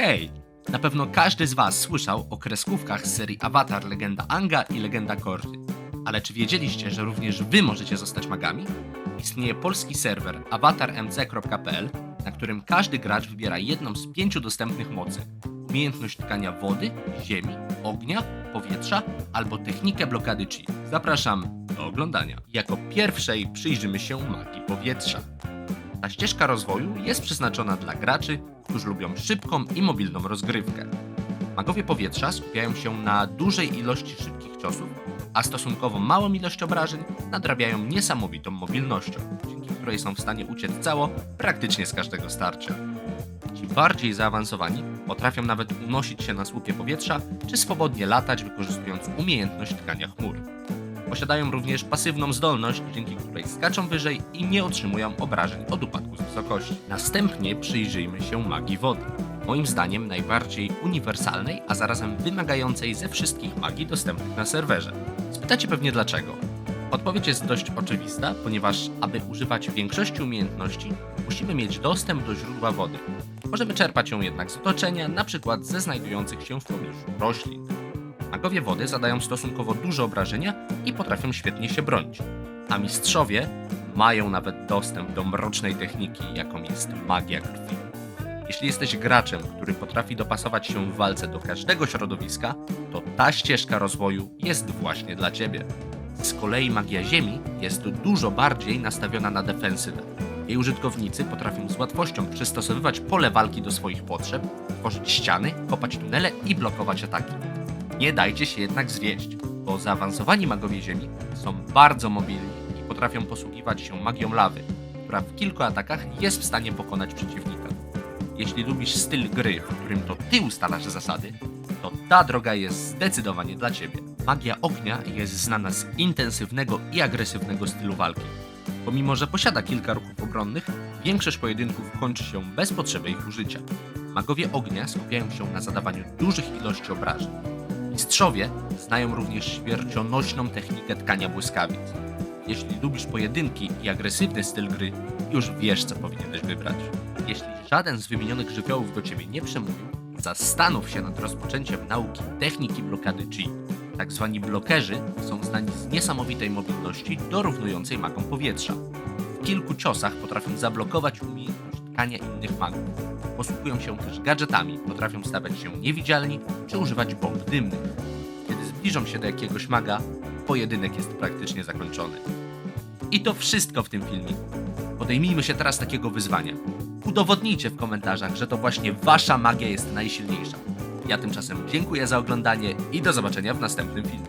Hej! Na pewno każdy z Was słyszał o kreskówkach z serii Avatar Legenda Anga i Legenda Korry. Ale czy wiedzieliście, że również Wy możecie zostać magami? Istnieje polski serwer avatarmc.pl, na którym każdy gracz wybiera jedną z pięciu dostępnych mocy. Umiejętność tkania wody, ziemi, ognia, powietrza albo technikę blokady chi. Zapraszam do oglądania. Jako pierwszej przyjrzymy się magii powietrza. Ta ścieżka rozwoju jest przeznaczona dla graczy, którzy lubią szybką i mobilną rozgrywkę. Magowie powietrza skupiają się na dużej ilości szybkich ciosów, a stosunkowo małą ilość obrażeń nadrabiają niesamowitą mobilnością, dzięki której są w stanie uciec cało praktycznie z każdego starcia. Ci bardziej zaawansowani potrafią nawet unosić się na słupie powietrza, czy swobodnie latać, wykorzystując umiejętność tkania chmur. Posiadają również pasywną zdolność, dzięki której skaczą wyżej i nie otrzymują obrażeń od upadku z wysokości. Następnie przyjrzyjmy się magii wody. Moim zdaniem najbardziej uniwersalnej, a zarazem wymagającej ze wszystkich magii dostępnych na serwerze. Spytacie pewnie dlaczego? Odpowiedź jest dość oczywista, ponieważ aby używać większości umiejętności, musimy mieć dostęp do źródła wody. Możemy czerpać ją jednak z otoczenia, na przykład ze znajdujących się w pobliżu roślin. Magowie wody zadają stosunkowo duże obrażenia i potrafią świetnie się bronić. A mistrzowie mają nawet dostęp do mrocznej techniki, jaką jest magia krwi. Jeśli jesteś graczem, który potrafi dopasować się w walce do każdego środowiska, to ta ścieżka rozwoju jest właśnie dla ciebie. Z kolei magia ziemi jest dużo bardziej nastawiona na defensywę. Jej użytkownicy potrafią z łatwością przystosowywać pole walki do swoich potrzeb, tworzyć ściany, kopać tunele i blokować ataki. Nie dajcie się jednak zwieść, bo zaawansowani magowie ziemi są bardzo mobilni i potrafią posługiwać się magią lawy, która w kilku atakach jest w stanie pokonać przeciwnika. Jeśli lubisz styl gry, w którym to ty ustalasz zasady, to ta droga jest zdecydowanie dla ciebie. Magia ognia jest znana z intensywnego i agresywnego stylu walki. Pomimo, że posiada kilka ruchów obronnych, większość pojedynków kończy się bez potrzeby ich użycia. Magowie ognia skupiają się na zadawaniu dużych ilości obrażeń. Mistrzowie znają również śmiercionośną technikę tkania błyskawic. Jeśli lubisz pojedynki i agresywny styl gry, już wiesz, co powinieneś wybrać. Jeśli żaden z wymienionych żywiołów do ciebie nie przemówił, zastanów się nad rozpoczęciem nauki techniki blokady chi. Tak zwani blokerzy są znani z niesamowitej mobilności dorównującej magom powietrza. W kilku ciosach potrafią zablokować umiejętność tkania innych magów. Posługują się też gadżetami, potrafią stawać się niewidzialni czy używać bomb dymnych. Kiedy zbliżą się do jakiegoś maga, pojedynek jest praktycznie zakończony. I to wszystko w tym filmiku. Podejmijmy się teraz takiego wyzwania. Udowodnijcie w komentarzach, że to właśnie wasza magia jest najsilniejsza. Ja tymczasem dziękuję za oglądanie i do zobaczenia w następnym filmie.